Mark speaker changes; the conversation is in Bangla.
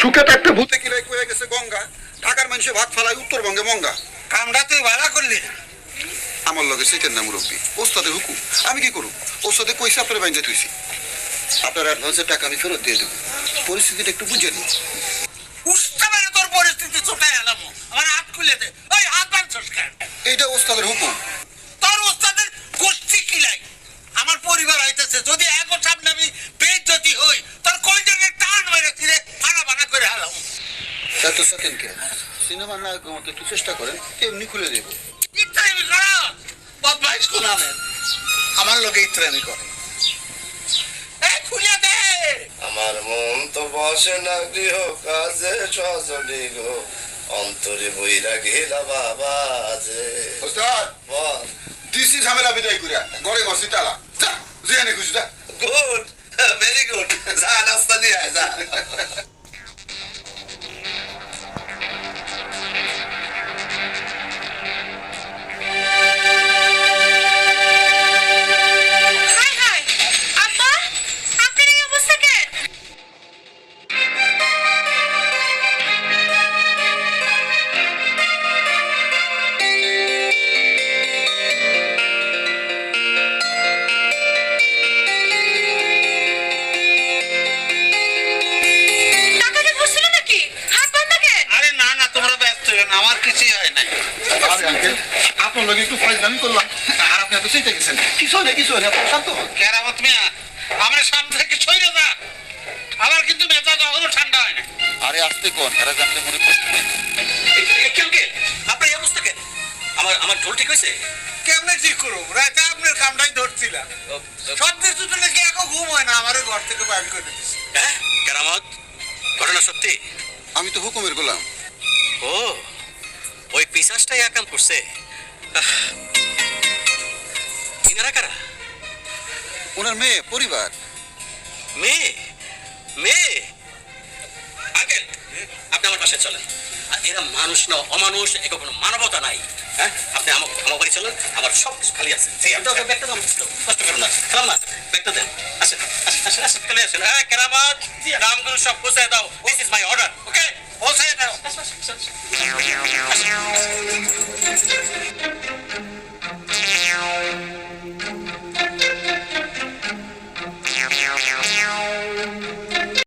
Speaker 1: সুখে একটা ভূতে কিলাই কয়ে গেছে গঙ্গা। ঢাকার মানুষে ভাত ফালায় উত্তরবঙ্গে মঙ্গা।
Speaker 2: কামটা তুই ভাড়া করলি।
Speaker 1: আমার লগে সেকেন্ড না মুরব্বী। ওস্তাদের হুকুম। আমি কি করুম? ওস্তাদে কইসা আপনার বাইন্দে থুইছি। আপনার অ্যাডভান্সের টাকা আমি ফেরত দিয়ে দেবো। পরিস্থিতিটা একটু বুঝে নিন।
Speaker 2: উস্তা তোর পরিস্থিতি ছোটাই এলাম। আমার হাত খুলে দে ওই হাত বাঁধছস কেন
Speaker 1: এইটা ওস্তাদের হুকুম
Speaker 2: তোর ওস্তাদের গোষ্ঠী কিলাই আমার পরিবার আইতেছে যদি এক সামনে আমি বেজ্জতি হই তোর কই জায়গায় টান মেরে ফিরে ফানা ফানা করে হালাম
Speaker 1: এত সেকেন্ড কে সিনেমার নায়কের মতো একটু চেষ্টা করেন এমনি খুলে দেবো।
Speaker 2: আমার লোকে ইত্রামি করে। এই খুলে দে!
Speaker 3: আমার মন তো বসে না গৃহ কাজে সজনে গো। অন্তরে বইরা গেলা বাবা যে বল।
Speaker 1: দিছি ঝামেলা বিদায় করিয়া ঘরে ঘরছি তালা। যা যেখানে খুশি যা।
Speaker 3: Good very good. যা নাস্তা নিয়ে আয় যা।
Speaker 2: আমার কিছুই হয় নাই।
Speaker 1: আরে আঙ্কেল আপনার লগে একটু ফাইজলামি করলাম। আর আপনি এত চিন্তা গেছেন। কিছু না কিছু না শান্ত
Speaker 2: কেরামত মিয়া? আমরা সামনে থেকে সইরে যা। আমার কিন্তু মেজাজ এখনও ঠান্ডা হয় না
Speaker 1: আরে আসতে কোন? এরা জানলে মনে কষ্ট
Speaker 4: আপনার এই অবস্থা কেন আমার আমার ঢোল ঠিক হয়েছে?
Speaker 2: কেমনে ঠিক রাতে আপনার কামটাই ধরছিলাম। সব কিছু নাকি এখন ঘুম হয় না আমারও ঘর থেকে বাইর করে দিচ্ছে
Speaker 4: হ্যাঁ কেরামত ঘটনা সত্যি?
Speaker 1: আমি তো হুকুমের গোলাম।
Speaker 4: পিসাসটাই করছে। ইনারা কারা?
Speaker 1: ওনার মেয়ে পরিবার।
Speaker 4: মেয়ে? মেয়ে? আঙ্কেল আপনি আমার পাশে চলেন। এরা মানুষ না অমানুষ এ কোনো মানবতা নাই। হ্যাঁ আপনি আমার আমার বাড়ি চলেন আমার সব কিছু খালি আছে। দাও, ব্যাগটা দাও, কষ্ট করুন না খেলাম না। ব্যাগটা দেন। আসেন আসেন আসেন আসেন চলে আসেন। হ্যাঁ কেরামত দামগুলো সব পৌঁছায় দাও।